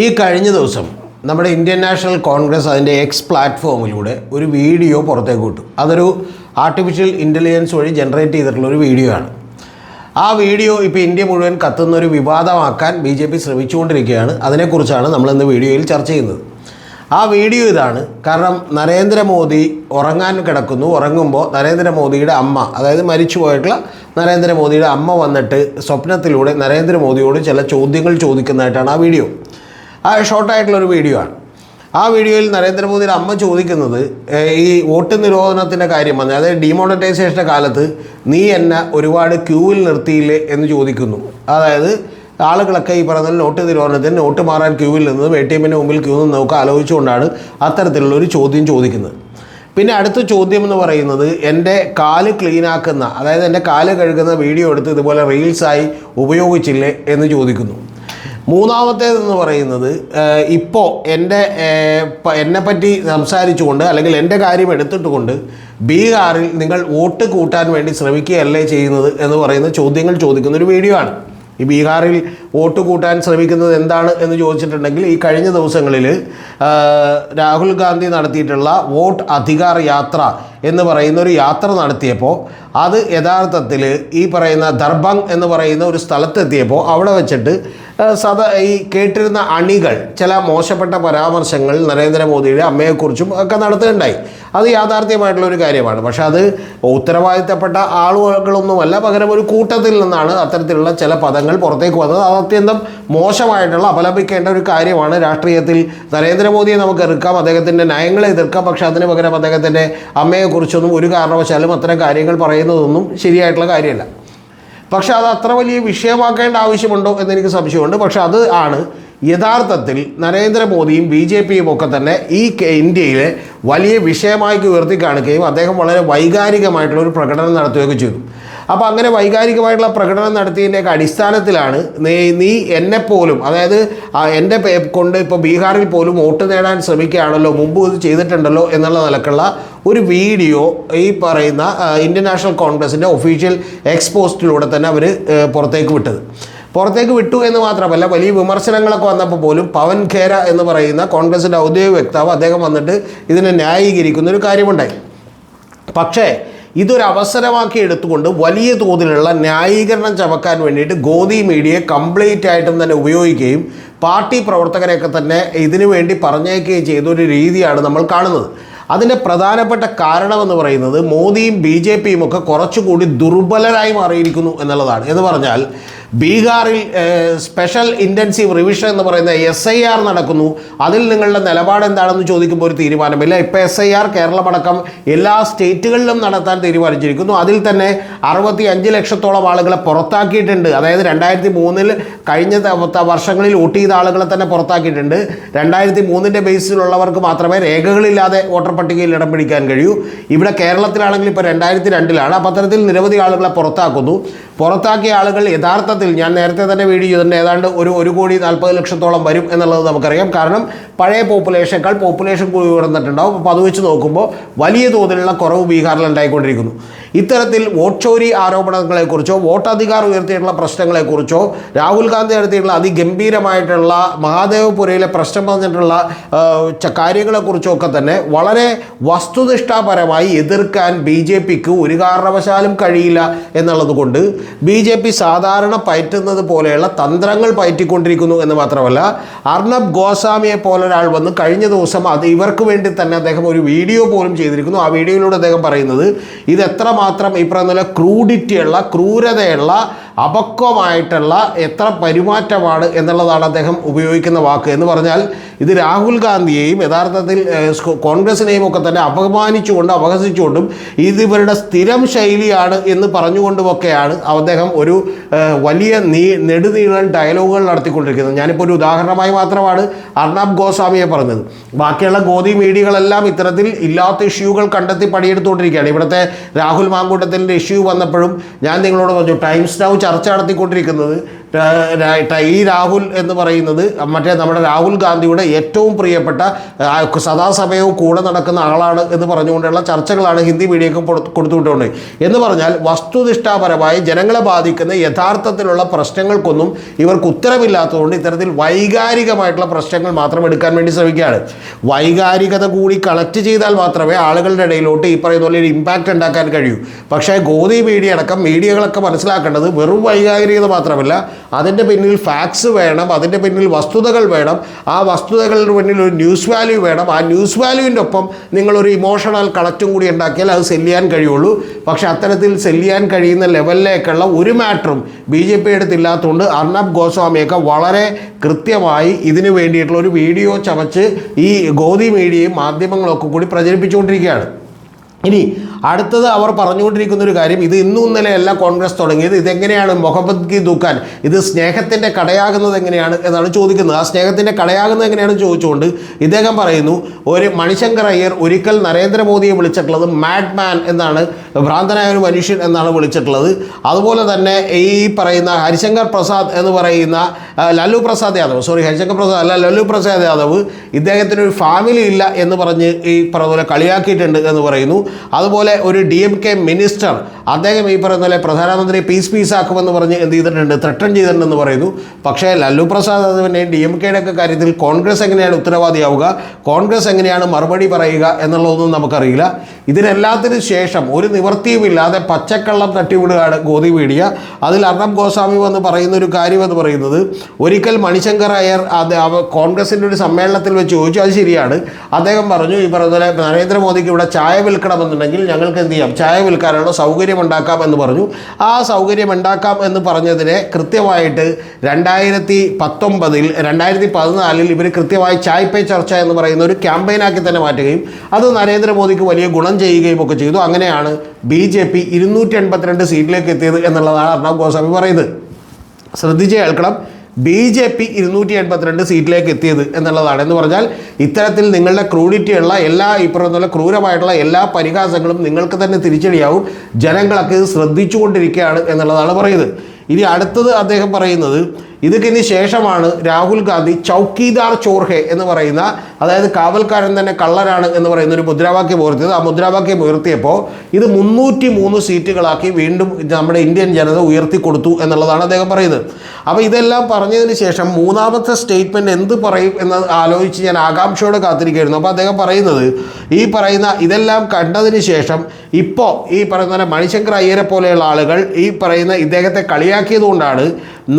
ഈ കഴിഞ്ഞ ദിവസം നമ്മുടെ ഇന്ത്യൻ നാഷണൽ കോൺഗ്രസ് അതിന്റെ എക്സ് പ്ലാറ്റ്ഫോമിലൂടെ ഒരു വീഡിയോ പുറത്തേക്ക് വിട്ടു. അതൊരു ആർട്ടിഫിഷ്യൽ ഇന്റലിജൻസ് വഴി ജനറേറ്റ് ചെയ്തിട്ടുള്ള ഒരു വീഡിയോ ആണ്. ആ വീഡിയോ ഇപ്പോൾ ഇന്ത്യ മുഴുവൻ കത്തുന്ന ഒരു വിവാദമാക്കാൻ ബി ജെ പി ശ്രമിച്ചുകൊണ്ടിരിക്കുകയാണ്. അതിനെക്കുറിച്ചാണ് നമ്മൾ ഇന്ന് വീഡിയോയിൽ ചർച്ച ചെയ്യുന്നത്. ആ വീഡിയോ ഇതാണ്. കാരണം നരേന്ദ്രമോദി ഉറങ്ങാൻ കിടക്കുന്നു. ഉറങ്ങുമ്പോൾ നരേന്ദ്രമോദിയുടെ അമ്മ അതായത് മരിച്ചു പോയിട്ടുള്ള നരേന്ദ്രമോദിയുടെ അമ്മ വന്നിട്ട് സ്വപ്നത്തിലൂടെ നരേന്ദ്രമോദിയോട് ചില ചോദ്യങ്ങൾ ചോദിക്കുന്നതായിട്ടാണ് ആ വീഡിയോ. ആ ഷോർട്ടായിട്ടുള്ളൊരു വീഡിയോ ആണ് ആ വീഡിയോയിൽ നരേന്ദ്രമോദിയുടെ അമ്മ ചോദിക്കുന്നത് ഈ വോട്ട് നിരോധനത്തിന്റെ കാര്യം വന്നത് അതായത് ഡിമോണിറ്റൈസേഷന്റെ കാലത്ത് നീ എന്നെ ഒരുപാട് ക്യൂവിൽ നിർത്തിയില്ലേ എന്ന് ചോദിക്കുന്നു. അതായത് ആളുകളൊക്കെ ഈ പറഞ്ഞ നോട്ട് നിരോധനത്തിന് നോട്ട് മാറാൻ ക്യൂവിൽ നിന്നും എ ടി എമ്മിന്റെ മുമ്പിൽ ക്യൂ നിന്ന് നോക്കുക ആലോചിച്ചുകൊണ്ടാണ് അത്തരത്തിലുള്ളൊരു ചോദ്യം ചോദിക്കുന്നത്. പിന്നെ അടുത്ത ചോദ്യം എന്ന് പറയുന്നത് എന്റെ കാൽ ക്ലീനാക്കുന്ന അതായത് എന്റെ കാൽ കഴുകുന്ന വീഡിയോ എടുത്ത് ഇതുപോലെ റീൽസായി ഉപയോഗിച്ചില്ലേ എന്ന് ചോദിക്കുന്നു. മൂന്നാമത്തേതെന്ന് പറയുന്നത് ഇപ്പോൾ എന്റെ എന്നെ പറ്റി എന്നെപ്പറ്റി സംസാരിച്ചുകൊണ്ട് അല്ലെങ്കിൽ എന്റെ കാര്യം എടുത്തിട്ടുകൊണ്ട് ബീഹാറിൽ നിങ്ങൾ വോട്ട് കൂട്ടാൻ വേണ്ടി ശ്രമിക്കുകയല്ലേ ചെയ്യുന്നത് എന്ന് പറയുന്ന ചോദ്യങ്ങൾ ചോദിക്കുന്ന ഒരു വീഡിയോ ആണ്. ഈ ബീഹാറിൽ വോട്ട് കൂട്ടാൻ ശ്രമിക്കുന്നത് എന്താണ് എന്ന് ചോദിച്ചിട്ടുണ്ടെങ്കിൽ ഈ കഴിഞ്ഞ ദിവസങ്ങളിൽ രാഹുൽ ഗാന്ധി നടത്തിയിട്ടുള്ള വോട്ട് അധികാർ യാത്ര എന്ന് പറയുന്ന ഒരു യാത്ര നടത്തിയപ്പോൾ അത് യഥാർത്ഥത്തിൽ ഈ പറയുന്ന ദർഭംഗ് എന്ന് പറയുന്ന ഒരു സ്ഥലത്തെത്തിയപ്പോൾ അവിടെ വെച്ചിട്ട് സദ ഈ കേട്ടിരുന്ന അണികൾ ചില മോശപ്പെട്ട പരാമർശങ്ങൾ നരേന്ദ്രമോദിയുടെ അമ്മയെക്കുറിച്ചും ഒക്കെ നടത്തുകയുണ്ടായി. അത് യാഥാർത്ഥ്യമായിട്ടുള്ള ഒരു കാര്യമാണ്. പക്ഷേ അത് ഉത്തരവാദിത്തപ്പെട്ട ആളുകളൊന്നുമല്ല പകരം ഒരു കൂട്ടത്തിൽ നിന്നാണ് അത്തരത്തിലുള്ള ചില പദങ്ങൾ പുറത്തേക്ക് വന്നത്. അത് അത്യന്തം മോശമായിട്ടുള്ള അപലപിക്കേണ്ട ഒരു കാര്യമാണ് രാഷ്ട്രീയത്തിൽ. നരേന്ദ്രമോദിയെ നമുക്ക് എതിർക്കാം അദ്ദേഹത്തിന്റെ നയങ്ങളെ എതിർക്കാം പക്ഷേ അതിന് പകരം അദ്ദേഹത്തിന്റെ അമ്മയെക്കുറിച്ചൊന്നും ഒരു കാരണവശാലും അത്തരം കാര്യങ്ങൾ പറയുന്നതൊന്നും ശരിയായിട്ടുള്ള കാര്യമല്ല. പക്ഷേ അത് അത്ര വലിയ വിഷയമാക്കേണ്ട ആവശ്യമുണ്ടോ എന്നെനിക്ക് സംശയമുണ്ട്. പക്ഷേ അത് ആണ് യഥാർത്ഥത്തിൽ നരേന്ദ്രമോദിയും ബി ജെ പിയും ഒക്കെ തന്നെ ഈ ഇന്ത്യയിലെ വലിയ വിഷയമായി ഉയർത്തി കാണിക്കുകയും അദ്ദേഹം വളരെ വൈകാരികമായിട്ടുള്ള ഒരു പ്രകടനം നടത്തുകയൊക്കെ ചെയ്തു. അപ്പോൾ അങ്ങനെ വൈകാരികമായിട്ടുള്ള പ്രകടനം നടത്തിയതിന്റെയൊക്കെ അടിസ്ഥാനത്തിലാണ് നീ നീ എന്നെപ്പോലും അതായത് എന്റെ കൊണ്ട് ഇപ്പോൾ ബീഹാറിൽ പോലും വോട്ട് നേടാൻ ശ്രമിക്കുകയാണല്ലോ മുമ്പ് ഇത് ചെയ്തിട്ടുണ്ടല്ലോ എന്നുള്ള നിലക്കുള്ള ഒരു വീഡിയോ ഈ പറയുന്ന ഇന്ത്യൻ നാഷണൽ കോൺഗ്രസിന്റെ ഒഫീഷ്യൽ എക്സ്പോസ്റ്റിലൂടെ തന്നെ അവർ പുറത്തേക്ക് വിട്ടത്. പുറത്തേക്ക് വിട്ടു എന്ന് മാത്രമല്ല വലിയ വിമർശനങ്ങളൊക്കെ വന്നപ്പോൾ പോലും പവൻ ഖേര എന്ന് പറയുന്ന കോൺഗ്രസിന്റെ ഔദ്യോഗിക വക്താവ് അദ്ദേഹം വന്നിട്ട് ഇതിനെ ന്യായീകരിക്കുന്ന ഒരു കാര്യമുണ്ടായി. പക്ഷേ ഇതൊരു അവസരമാക്കി എടുത്തുകൊണ്ട് വലിയ തോതിലുള്ള ന്യായീകരണം ചമക്കാൻ വേണ്ടിയിട്ട് ഗോദി മീഡിയയെ കംപ്ലീറ്റ് ആയിട്ടും തന്നെ ഉപയോഗിക്കുകയും പാർട്ടി പ്രവർത്തകരെയൊക്കെ തന്നെ ഇതിനു വേണ്ടി പറഞ്ഞേക്കുകയും ചെയ്ത ഒരു രീതിയാണ് നമ്മൾ കാണുന്നത്. അതിന്റെ പ്രധാനപ്പെട്ട കാരണമെന്ന് പറയുന്നത് മോദിയും ബി ജെ പിയും ഒക്കെ കുറച്ചുകൂടി ദുർബലരായി മാറിയിരിക്കുന്നു എന്നുള്ളതാണ്. എന്ന് പറഞ്ഞാൽ ബീഹാറിൽ സ്പെഷ്യൽ ഇന്റൻസീവ് റിവിഷൻ എന്ന് പറയുന്ന എസ് ഐ ആർ നടക്കുന്നു. അതിൽ നിങ്ങളുടെ നിലപാട് എന്താണെന്ന് ചോദിക്കുമ്പോൾ ഒരു തീരുമാനമില്ല. ഇപ്പോൾ എസ് ഐ ആർ കേരളമടക്കം എല്ലാ സ്റ്റേറ്റുകളിലും നടത്താൻ തീരുമാനിച്ചിരിക്കുന്നു. അതിൽ തന്നെ അറുപത്തി അഞ്ച് ലക്ഷത്തോളം ആളുകളെ പുറത്താക്കിയിട്ടുണ്ട്. അതായത് രണ്ടായിരത്തി മൂന്നിൽ കഴിഞ്ഞ വർഷങ്ങളിൽ വോട്ട് ചെയ്ത ആളുകളെ തന്നെ പുറത്താക്കിയിട്ടുണ്ട്. രണ്ടായിരത്തി മൂന്നിന്റെ ബേസിലുള്ളവർക്ക് മാത്രമേ രേഖകളില്ലാതെ വോട്ടർ പട്ടികയിൽ ഇടം പിടിക്കാൻ കഴിയൂ. ഇവിടെ കേരളത്തിലാണെങ്കിൽ ഇപ്പോൾ രണ്ടായിരത്തി രണ്ടിലാണ്. അപ്പോൾ അത്തരത്തിൽ നിരവധി ആളുകളെ പുറത്താക്കുന്നു. പുറത്താക്കിയ ആളുകൾ യഥാർത്ഥത്തിൽ ഞാൻ നേരത്തെ തന്നെ വീഡിയോ ചെയ്തിട്ടുണ്ട്. ഏതാണ്ട് ഒരു ഒരു കോടി നാൽപ്പത് ലക്ഷത്തോളം വരും എന്നുള്ളത് നമുക്കറിയാം. കാരണം പഴയ പോപ്പുലേഷനേക്കാൾ പോപ്പുലേഷൻ കൂടി ഉയർന്നിട്ടുണ്ടാവും. അപ്പോൾ അത് വെച്ച് നോക്കുമ്പോൾ വലിയ തോതിലുള്ള കുറവ് ബീഹാറിൽ ഉണ്ടായിക്കൊണ്ടിരിക്കുന്നു. ഇത്തരത്തിൽ വോട്ട് ചോരി ആരോപണങ്ങളെക്കുറിച്ചോ വോട്ടധികാർ ഉയർത്തിയിട്ടുള്ള പ്രശ്നങ്ങളെക്കുറിച്ചോ രാഹുൽ ഗാന്ധി നടത്തിയിട്ടുള്ള അതിഗംഭീരമായിട്ടുള്ള മഹാദേവപുരയിലെ പ്രശ്നം പറഞ്ഞിട്ടുള്ള കാര്യങ്ങളെക്കുറിച്ചോ ഒക്കെ തന്നെ വളരെ വസ്തുനിഷ്ഠാപരമായി എതിർക്കാൻ ബി ജെ പിക്ക് ഒരു കാരണവശാലും കഴിയില്ല എന്നുള്ളത് കൊണ്ട് ബി ജെ പി സാധാരണ പയറ്റുന്നത് പോലെയുള്ള തന്ത്രങ്ങൾ പയറ്റിക്കൊണ്ടിരിക്കുന്നു എന്ന് മാത്രമല്ല അർണബ് ഗോസ്വാമിയെ പോലെ ഒരാൾ വന്ന് കഴിഞ്ഞ ദിവസം അത് ഇവർക്ക് വേണ്ടി തന്നെ അദ്ദേഹം ഒരു വീഡിയോ പോലും ചെയ്തിരിക്കുന്നു. ആ വീഡിയോയിലൂടെ അദ്ദേഹം പറയുന്നത് ഇത് എത്രമാത്രം ഈ പറയുന്ന ക്രൂഡിറ്റിയുള്ള ക്രൂരതയുള്ള അപക്വമായിട്ടുള്ള എത്ര പെരുമാറ്റമാണ് എന്നുള്ളതാണ് അദ്ദേഹം ഉപയോഗിക്കുന്ന വാക്ക് എന്ന് പറഞ്ഞാൽ ഇത് രാഹുൽ ഗാന്ധിയെയും യഥാർത്ഥത്തിൽ കോൺഗ്രസിനെയും ഒക്കെ തന്നെ അപമാനിച്ചുകൊണ്ടും അപഹസിച്ചുകൊണ്ടും ഇത് ഇവരുടെ സ്ഥിരം ശൈലിയാണ് എന്ന് പറഞ്ഞുകൊണ്ടുമൊക്കെയാണ് അദ്ദേഹം ഒരു വലിയ നീ നെടുനീളൻ ഡയലോഗുകൾ നടത്തിക്കൊണ്ടിരിക്കുന്നത്. ഞാനിപ്പോൾ ഒരു ഉദാഹരണമായി മാത്രമാണ് അർണബ് ഗോസ്വാമിയെ പറഞ്ഞത്. ബാക്കിയുള്ള ഗോതി മീഡിയകളെല്ലാം ഇത്തരത്തിൽ ഇല്ലാത്ത ഇഷ്യൂകൾ കണ്ടെത്തി പണിയെടുത്തുകൊണ്ടിരിക്കുകയാണ്. ഇവിടുത്തെ രാഹുൽ മാങ്കൂട്ടത്തിന്റെ ഇഷ്യൂ വന്നപ്പോഴും ഞാൻ നിങ്ങളോട് പറഞ്ഞു ടൈംസ് നൗ ചർച്ച നടത്തിക്കൊണ്ടിരിക്കുന്നത് ഈ രാഹുൽ എന്ന് പറയുന്നത് മറ്റേ നമ്മുടെ രാഹുൽ ഗാന്ധിയുടെ ഏറ്റവും പ്രിയപ്പെട്ട സദാസമയവും കൂടെ നടക്കുന്ന ആളാണ് എന്ന് പറഞ്ഞുകൊണ്ടുള്ള ചർച്ചകളാണ് ഹിന്ദി മീഡിയക്ക് കൊടുത്തുവിട്ടുകൊണ്ട്. എന്ന് പറഞ്ഞാൽ വസ്തുനിഷ്ഠാപരമായി ജനങ്ങളെ ബാധിക്കുന്ന യഥാർത്ഥത്തിലുള്ള പ്രശ്നങ്ങൾക്കൊന്നും ഇവർക്ക് ഉത്തരവില്ലാത്തതുകൊണ്ട് ഇത്തരത്തിൽ വൈകാരികമായിട്ടുള്ള പ്രശ്നങ്ങൾ മാത്രം എടുക്കാൻ വേണ്ടി ശ്രമിക്കുകയാണ്. വൈകാരികത കൂടി കളക്ട് ചെയ്താൽ മാത്രമേ ആളുകളുടെ ഇടയിലോട്ട് ഈ പറയുന്ന പോലെ ഒരു ഇമ്പാക്റ്റ് ഉണ്ടാക്കാൻ കഴിയൂ. പക്ഷേ ഗോതി മീഡിയ അടക്കം മീഡിയകളൊക്കെ മനസ്സിലാക്കേണ്ടത് വെറും വൈകാരികത മാത്രമല്ല അതിന്റെ പിന്നിൽ ഫാക്ട്സ് വേണം അതിന്റെ പിന്നിൽ വസ്തുതകൾ വേണം ആ വസ്തുതകളുടെ പിന്നിൽ ഒരു ന്യൂസ് വാല്യൂ വേണം. ആ ന്യൂസ് വാല്യൂവിന്റെ ഒപ്പം നിങ്ങളൊരു ഇമോഷണൽ കളക്റ്റും കൂടി ഉണ്ടാക്കിയാൽ അത് സെല്ല് ചെയ്യാൻ കഴിയുള്ളൂ. പക്ഷേ അത്തരത്തിൽ സെല്ല് ചെയ്യാൻ കഴിയുന്ന ലെവലിലേക്കുള്ള ഒരു മാറ്ററും ബി ജെ പി എടുത്തില്ലാത്തതുകൊണ്ട് അർണബ് ഗോസ്വാമിയൊക്കെ വളരെ കൃത്യമായി ഇതിനു വേണ്ടിയിട്ടുള്ള ഒരു വീഡിയോ ചമച്ച് ഈ ഗോതി മീഡിയയും മാധ്യമങ്ങളൊക്കെ കൂടി പ്രചരിപ്പിച്ചുകൊണ്ടിരിക്കുകയാണ്. ഇനി അടുത്തത് അവർ പറഞ്ഞുകൊണ്ടിരിക്കുന്ന ഒരു കാര്യം ഇത് ഇന്നും ഇന്നലെയല്ല കോൺഗ്രസ് തുടങ്ങിയത് ഇതെങ്ങനെയാണ് മുഹമ്മദ് കി ദുക്കാൻ ഇത് സ്നേഹത്തിന്റെ കടയാകുന്നത് എങ്ങനെയാണ് എന്നാണ് ചോദിക്കുന്നത്. ആ സ്നേഹത്തിന്റെ കടയാകുന്നത് എങ്ങനെയാണ് ചോദിച്ചുകൊണ്ട് ഇദ്ദേഹം പറയുന്നു ഒരു മണിശങ്കർ അയ്യർ ഒരിക്കൽ നരേന്ദ്രമോദിയെ വിളിച്ചിട്ടുള്ളത് മാഡ് മാൻ എന്നാണ് ഭ്രാന്തനായ ഒരു മനുഷ്യൻ എന്നാണ് വിളിച്ചിട്ടുള്ളത്. അതുപോലെ തന്നെ ഈ പറയുന്ന ഹരിശങ്കർ പ്രസാദ് എന്ന് പറയുന്ന ലാലു പ്രസാദ് യാദവ് സോറി ഹരിശങ്കർ പ്രസാദ് അല്ല ലാലു പ്രസാദ് യാദവ് ഇദ്ദേഹത്തിന് ഒരു ഫാമിലി ഇല്ല എന്ന് പറഞ്ഞ് ഈ പറഞ്ഞ പോലെ കളിയാക്കിയിട്ടുണ്ട് എന്ന് പറയുന്നു. അതുപോലെ ഒരു ഡി എം കെ മിനിസ്റ്റർ അദ്ദേഹം ഈ പറയുന്ന പോലെ പ്രധാനമന്ത്രി പീസ് പീസ് ആക്കുമെന്ന് പറഞ്ഞ് എന്ത് ചെയ്തിട്ടുണ്ട് ത്രട്ടൺ ചെയ്തിട്ടുണ്ടെന്ന് പറയുന്നു. പക്ഷേ ലല്ലു പ്രസാദ് യാദവിന്റെയും ഡി എം കെയുടെ ഒക്കെ കാര്യത്തിൽ കോൺഗ്രസ് എങ്ങനെയാണ് ഉത്തരവാദിയാവുക കോൺഗ്രസ് എങ്ങനെയാണ് മറുപടി പറയുക എന്നുള്ളതൊന്നും നമുക്കറിയില്ല. ഇതിനെല്ലാത്തിനും ശേഷം ഒരു നിവൃത്തിയുമില്ലാതെ പച്ചക്കള്ളം തട്ടിവിടുകയാണ് ഗോതി മീഡിയ. അതിൽ അർണബ് ഗോസ്വാമി വന്ന് പറയുന്ന ഒരു കാര്യം എന്ന് പറയുന്നത് ഒരിക്കൽ മണിശങ്കർ അയ്യർ അത് കോൺഗ്രസിന്റെ ഒരു സമ്മേളനത്തിൽ വെച്ച് ചോദിച്ചു അത് ശരിയാണ്. അദ്ദേഹം പറഞ്ഞു ഈ പറഞ്ഞ പോലെ നരേന്ദ്രമോദിക്ക് ഇവിടെ ചായ വിൽക്കണമെന്നുണ്ടെങ്കിൽ ഞങ്ങൾക്ക് എന്ത് ചെയ്യാം? ചായ വിൽക്കാനുള്ള സൗകര്യം ഉണ്ടാക്കാം എന്ന് പറഞ്ഞു. ആ സൗകര്യം ഉണ്ടാക്കാം എന്ന് പറഞ്ഞതിനെ കൃത്യമായിട്ട് രണ്ടായിരത്തി പത്തൊമ്പതിൽ രണ്ടായിരത്തി പതിനാലിൽ ഇവർ കൃത്യമായി ചായ് പേ ചർച്ച എന്ന് പറയുന്ന ഒരു ക്യാമ്പയിനാക്കി തന്നെ മാറ്റുകയും അത് നരേന്ദ്രമോദിക്ക് വലിയ ഗുണം ചെയ്യുകയും ഒക്കെ ചെയ്തു. അങ്ങനെയാണ് ബി ജെ പി ഇരുന്നൂറ്റി എൺപത്തിരണ്ട് സീറ്റിലേക്ക് എത്തിയത് എന്നുള്ളതാണ് അർണബ് ഗോസ്വാമി പറയുന്നത്. ശ്രദ്ധിച്ച് കേൾക്കണം. ബി ജെ പി ഇരുന്നൂറ്റി എൺപത്തിരണ്ട് സീറ്റിലേക്ക് എത്തിയത് എന്നുള്ളതാണ് എന്ന് പറഞ്ഞാൽ ഇത്തരത്തിൽ നിങ്ങളുടെ ക്രൂഡിറ്റിയുള്ള എല്ലാ പറയുന്ന ക്രൂരമായിട്ടുള്ള എല്ലാ പരിഹാസങ്ങളും നിങ്ങൾക്ക് തന്നെ തിരിച്ചടിയാവും. ജനങ്ങളൊക്കെ ഇത് ശ്രദ്ധിച്ചുകൊണ്ടിരിക്കുകയാണ് എന്നുള്ളതാണ് പറയുന്നത്. ഇനി അടുത്തത് അദ്ദേഹം പറയുന്നത് ഇതൊക്കെ ശേഷമാണ് രാഹുൽ ഗാന്ധി ചൗക്കീദാർ ചോർഹെ എന്ന് പറയുന്ന അതായത് കാവൽക്കാരൻ തന്നെ കള്ളനാണ് എന്ന് പറയുന്ന ഒരു മുദ്രാവാക്യം ഉയർത്തിയത്. ആ മുദ്രാവാക്യം ഉയർത്തിയപ്പോൾ ഇത് മുന്നൂറ്റി മൂന്ന് സീറ്റുകളാക്കി വീണ്ടും നമ്മുടെ ഇന്ത്യൻ ജനത ഉയർത്തി കൊടുത്തു എന്നുള്ളതാണ് അദ്ദേഹം പറയുന്നത്. അപ്പോൾ ഇതെല്ലാം പറഞ്ഞതിന് ശേഷം മൂന്നാമത്തെ സ്റ്റേറ്റ്മെന്റ് എന്ത് പറയും എന്ന് ആലോചിച്ച് ഞാൻ ആകാംക്ഷയോടെ കാത്തിരിക്കുകയായിരുന്നു. അപ്പോൾ അദ്ദേഹം പറയുന്നത് ഈ പറയുന്ന ഇതെല്ലാം കണ്ടതിന് ശേഷം ഇപ്പോൾ ഈ പറയുന്ന മണിശങ്കർ അയ്യരെ പോലെയുള്ള ആളുകൾ ഈ പറയുന്ന ഇദ്ദേഹത്തെ കളിയാക്കിയത് കൊണ്ടാണ്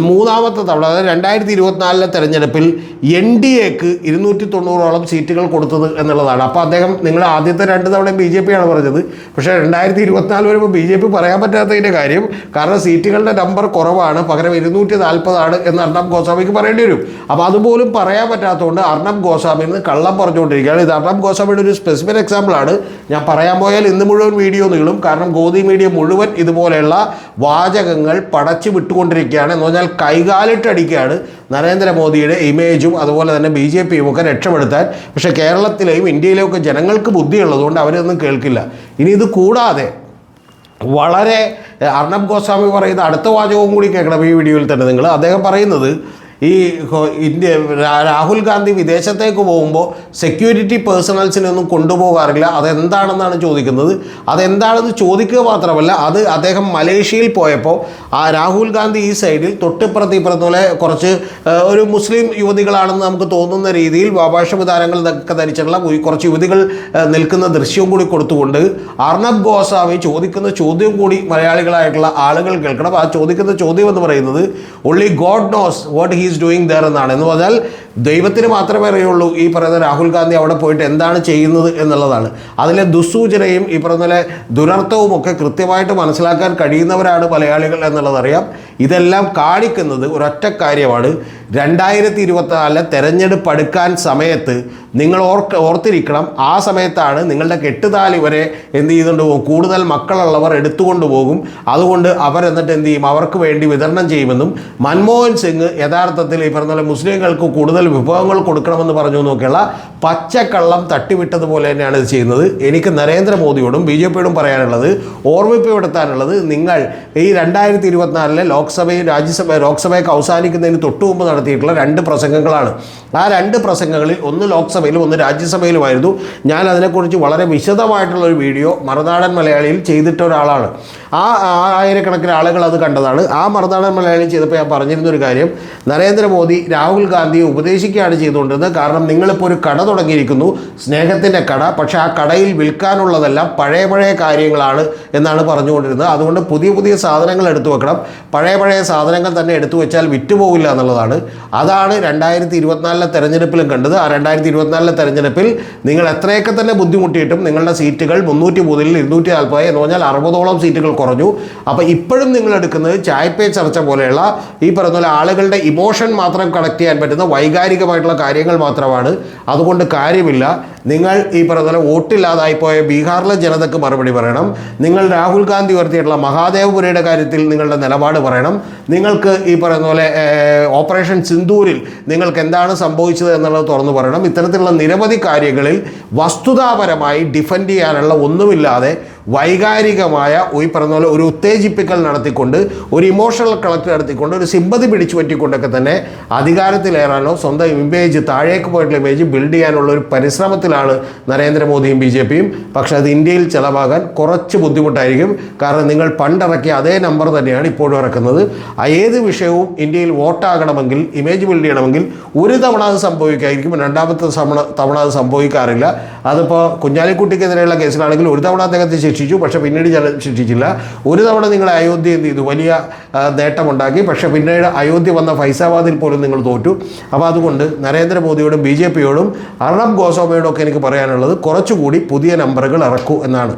മൂന്നാമത്തെ തവണ അതായത് രണ്ടായിരത്തി ഇരുപത്തിനാലിലെ തെരഞ്ഞെടുപ്പിൽ എൻ ഡി എക്ക് ഇരുന്നൂറ്റി തൊണ്ണൂറോളം സീറ്റുകൾ കൊടുത്തത് എന്നുള്ളതാണ്. അപ്പോൾ അദ്ദേഹം നിങ്ങൾ ആദ്യത്തെ രണ്ട് തവണ ബി ജെ പി ആണ് പറഞ്ഞത്. പക്ഷേ രണ്ടായിരത്തി ഇരുപത്തിനാല് വരുമ്പോൾ ബി ജെ പി പറയാൻ പറ്റാത്തതിന്റെ കാര്യം കാരണം സീറ്റുകളുടെ നമ്പർ കുറവാണ് പകരം ഇരുന്നൂറ്റി നാൽപ്പതാണ് എന്ന് അർണബ് ഗോസ്വാമിക്ക് പറയേണ്ടി വരും. അപ്പോൾ അതുപോലും പറയാൻ പറ്റാത്തതുകൊണ്ട് അർണബ് ഗോസ്വാമിയിൽ നിന്ന് കള്ളം പറഞ്ഞുകൊണ്ടിരിക്കുകയാണ്. ഇത് അർണബ് ഗോസ്വാമിയുടെ ഒരു സ്പെസിഫിക് എക്സാമ്പിളാണ് ഞാൻ പറയാൻ പോയാൽ ഇന്ന് മുഴുവൻ വീഡിയോ നീളും. കാരണം ഗോതി മീഡിയ മുഴുവൻ ഇതുപോലെയുള്ള വാചകങ്ങൾ പടച്ചു വിട്ടുകൊണ്ടിരിക്കുകയാണ്. എന്ന് പറഞ്ഞാൽ കൈകാലിട്ടടിക്കുകയാണ് നരേന്ദ്രമോദിയുടെ ഇമേജും അതുപോലെ തന്നെ ബി ജെ പിയും ഒക്കെ രക്ഷപ്പെടുത്താൻ. പക്ഷേ കേരളത്തിലെയും ഇന്ത്യയിലെയും ഒക്കെ ജനങ്ങൾക്ക് ബുദ്ധിയുള്ളതുകൊണ്ട് അവരൊന്നും കേൾക്കില്ല. ഇനി ഇത് കൂടാതെ വളരെ അർണബ് ഗോസ്വാമി പറയുന്ന അടുത്ത വാചകവും കൂടി കേൾക്കണം ഈ വീഡിയോയിൽ തന്നെ നിങ്ങൾ. അദ്ദേഹം പറയുന്നത് ഈ ഇന്ത്യ രാഹുൽ ഗാന്ധി വിദേശത്തേക്ക് പോകുമ്പോൾ സെക്യൂരിറ്റി പേഴ്സണൽസിനെ ഒന്നും കൊണ്ടുപോകാറില്ല. അതെന്താണെന്നാണ് ചോദിക്കുന്നത്? അതെന്താണെന്ന് ചോദിക്കുക മാത്രമല്ല അത് അദ്ദേഹം മലേഷ്യയിൽ പോയപ്പോൾ ആ രാഹുൽ ഗാന്ധി ഈ സൈഡിൽ തൊട്ടിപ്പുറത്ത് പോലെ കുറച്ച് ഒരു മുസ്ലിം യുവതികളാണെന്ന് നമുക്ക് തോന്നുന്ന രീതിയിൽ വാഭാഷ വിധാനങ്ങൾ ഇതൊക്കെ ധരിച്ചിട്ടുള്ള കുറച്ച് യുവതികൾ നിൽക്കുന്ന ദൃശ്യവും കൂടി കൊടുത്തുകൊണ്ട് അർണബ് ഗോസ്വാമി ചോദിക്കുന്ന ചോദ്യം കൂടി മലയാളികളായിട്ടുള്ള ആളുകൾ കേൾക്കണം. ആ ചോദിക്കുന്ന ചോദ്യം എന്ന് പറയുന്നത് only God knows what he's doing there എന്നാണ്. എന്ന് പറഞ്ഞാൽ ദൈവത്തിന് മാത്രമേ അറിയുള്ളൂ ഈ പറയുന്ന രാഹുൽ ഗാന്ധി അവിടെ പോയിട്ട് എന്താണ് ചെയ്യുന്നത് എന്നുള്ളതാണ്. അതിലെ ദുസ്സൂചനയും ഈ പറയുന്ന ദുരർത്ഥവും ഒക്കെ കൃത്യമായിട്ട് മനസ്സിലാക്കാൻ കഴിയുന്നവരാണ് മലയാളികൾ എന്നുള്ളതറിയാം ഇതെല്ലാം കാണിക്കുന്നത് ഒരൊറ്റ കാര്യമാണ്. രണ്ടായിരത്തി ഇരുപത്തിനാലിലെ തെരഞ്ഞെടുപ്പ് അടുക്കാൻ സമയത്ത് നിങ്ങൾ ഓർക്ക് ഓർത്തിരിക്കണം ആ സമയത്താണ് നിങ്ങളുടെ കെട്ടുതാലി വരെ എന്ത് ചെയ്തുകൊണ്ട് പോകും? കൂടുതൽ മക്കളുള്ളവർ എടുത്തുകൊണ്ട് പോകും. അതുകൊണ്ട് അവർ എന്നിട്ട് എന്ത് ചെയ്യും? അവർക്ക് വേണ്ടി വിതരണം ചെയ്യുമെന്നും മൻമോഹൻ സിംഗ് യഥാർത്ഥത്തിൽ ഈ പറഞ്ഞ പോലെ മുസ്ലിങ്ങൾക്ക് കൂടുതൽ വിഭവങ്ങൾ കൊടുക്കണമെന്ന് പറഞ്ഞു എന്നൊക്കെയുള്ള പച്ചക്കള്ളം തട്ടിവിട്ടതുപോലെ തന്നെയാണ് ഇത് ചെയ്യുന്നത്. എനിക്ക് നരേന്ദ്രമോദിയോടും ബി ജെ പിയോടും പറയാനുള്ളത് ഓർമ്മിപ്പിപ്പെടുത്താനുള്ളത് നിങ്ങൾ ഈ രണ്ടായിരത്തി ഇരുപത്തിനാലിലെ ലോക്സഭയും രാജ്യസഭ ലോക്സഭയൊക്കെ അവസാനിക്കുന്നതിന് തൊട്ടു മുമ്പ് നടത്തിയിട്ടുള്ള രണ്ട് പ്രസംഗങ്ങളാണ്. ആ രണ്ട് പ്രസംഗങ്ങളിൽ ഒന്ന് ലോക്സഭയിലും ഒന്ന് രാജ്യസഭയിലുമായിരുന്നു. ഞാൻ അതിനെക്കുറിച്ച് വളരെ വിശദമായിട്ടുള്ള ഒരു വീഡിയോ മറുനാടൻ മലയാളിയിൽ ചെയ്തിട്ട ഒരാളാണ്. ആ ആയിരക്കണക്കിന് ആളുകൾ അത് കണ്ടതാണ്. ആ മറുനാടൻ മലയാളി ചെയ്തപ്പോൾ ഞാൻ പറഞ്ഞിരുന്നൊരു കാര്യം. നരേന്ദ്രമോദി രാഹുൽ ഗാന്ധിയെ ഉപദേശിക്കുകയാണ് ചെയ്തുകൊണ്ടിരുന്നത്. കാരണം നിങ്ങളിപ്പോൾ ഒരു കട തുടങ്ങിയിരിക്കുന്നു. സ്നേഹത്തിന്റെ കട. പക്ഷേ ആ കടയിൽ വിൽക്കാനുള്ളതെല്ലാം പഴയ പഴയ കാര്യങ്ങളാണ് എന്നാണ് പറഞ്ഞുകൊണ്ടിരുന്നത്. അതുകൊണ്ട് പുതിയ പുതിയ സാധനങ്ങൾ എടുത്തു വെക്കണം. പഴയ പഴയ സാധനങ്ങൾ തന്നെ എടുത്തു വെച്ചാൽ വിറ്റുപോകില്ല എന്നുള്ളതാണ്. അതാണ് രണ്ടായിരത്തി ഇരുപത്തിനാലിലെ തെരഞ്ഞെടുപ്പിലും കണ്ടത്. ആ രണ്ടായിരത്തി ഇരുപത്തിനാലിലെ തെരഞ്ഞെടുപ്പിൽ നിങ്ങൾ എത്രയൊക്കെ തന്നെ ബുദ്ധിമുട്ടിയിട്ടും നിങ്ങളുടെ സീറ്റുകൾ മുന്നൂറ്റി മുതലിൽ ഇരുന്നൂറ്റി നാൽപ്പത് എന്ന് പറഞ്ഞാൽ അറുപതോളം സീറ്റുകൾ കുറഞ്ഞു. അപ്പോൾ ഇപ്പോഴും നിങ്ങൾ എടുക്കുന്നത് ചായപ്പേ ചർച്ച പോലെയുള്ള ഈ പറയുന്ന പോലെ ആളുകളുടെ ഇമോഷൻ മാത്രം കണക്ട് ചെയ്യാൻ പറ്റുന്ന വൈകാരികമായിട്ടുള്ള കാര്യങ്ങൾ മാത്രമാണ്. അതുകൊണ്ട് കാര്യമില്ല. നിങ്ങൾ ഈ പറയുന്ന പോലെ വോട്ടില്ലാതായിപ്പോയ ബീഹാറിലെ ജനതയ്ക്ക് മറുപടി പറയണം. നിങ്ങൾ രാഹുൽ ഗാന്ധി ഉയർത്തിയിട്ടുള്ള മഹാദേവപുരയുടെ കാര്യത്തിൽ നിങ്ങളുടെ നിലപാട് പറയണം. നിങ്ങൾക്ക് ഈ പറയുന്ന പോലെ ഏഹ്, ഓപ്പറേഷൻ സിന്ദൂരിൽ നിങ്ങൾക്ക് എന്താണ് സംഭവിച്ചത് എന്നുള്ളത് തുറന്നു പറയണം. ഇത്തരത്തിലുള്ള നിരവധി കാര്യങ്ങളിൽ വസ്തുതാപരമായി ഡിഫെൻഡ് ചെയ്യാനുള്ള ഒന്നുമില്ലാതെ വൈകാരികമായ ഈ പറഞ്ഞ പോലെ ഒരു ഉത്തേജിപ്പിക്കൽ നടത്തിക്കൊണ്ട് ഒരു ഇമോഷണൽ കളക്ട് നടത്തിക്കൊണ്ട് ഒരു സിമ്പതി പിടിച്ചു പറ്റിക്കൊണ്ടൊക്കെ തന്നെ അധികാരത്തിലേറാനോ സ്വന്തം ഇമേജ് താഴേക്ക് പോയിട്ടുള്ള ഇമേജ് ബിൽഡ് ചെയ്യാനുള്ള ഒരു പരിശ്രമത്തിലാണ് നരേന്ദ്രമോദിയും ബി ജെ പിയും. പക്ഷേ അത് ഇന്ത്യയിൽ ചിലവാകാൻ കുറച്ച് ബുദ്ധിമുട്ടായിരിക്കും. കാരണം നിങ്ങൾ പണ്ടിറക്കിയ അതേ നമ്പർ തന്നെയാണ് ഇപ്പോഴും ഇറക്കുന്നത്. ഏത് വിഷയവും ഇന്ത്യയിൽ വോട്ടാകണമെങ്കിൽ ഇമേജ് ബിൽഡ് ചെയ്യണമെങ്കിൽ ഒരു തവണ അത് സംഭവിക്കായിരിക്കും രണ്ടാമത്തെ തവണ തവണ അത് സംഭവിക്കാറില്ല. അതിപ്പോൾ കുഞ്ഞാലിക്കുട്ടിക്കെതിരെയുള്ള കേസിലാണെങ്കിൽ ഒരു തവണ അദ്ദേഹത്തെ ശിക്ഷിച്ചു. പക്ഷേ പിന്നീട് ചില ശിക്ഷിച്ചില്ല. ഒരു തവണ നിങ്ങൾ അയോധ്യ എന്ത് ചെയ്തു? വലിയ നേട്ടമുണ്ടാക്കി. പക്ഷേ പിന്നീട് അയോധ്യ വന്ന ഫൈസാബാദിൽ പോലും നിങ്ങൾ തോറ്റു. അപ്പോൾ അതുകൊണ്ട് നരേന്ദ്രമോദിയോടും ബി ജെ പിയോടും അർണബ് ഗോസ്വാമിയോടും ഒക്കെ എനിക്ക് പറയാനുള്ളത് കുറച്ചുകൂടി പുതിയ നമ്പറുകൾ ഇറക്കൂ എന്നാണ്.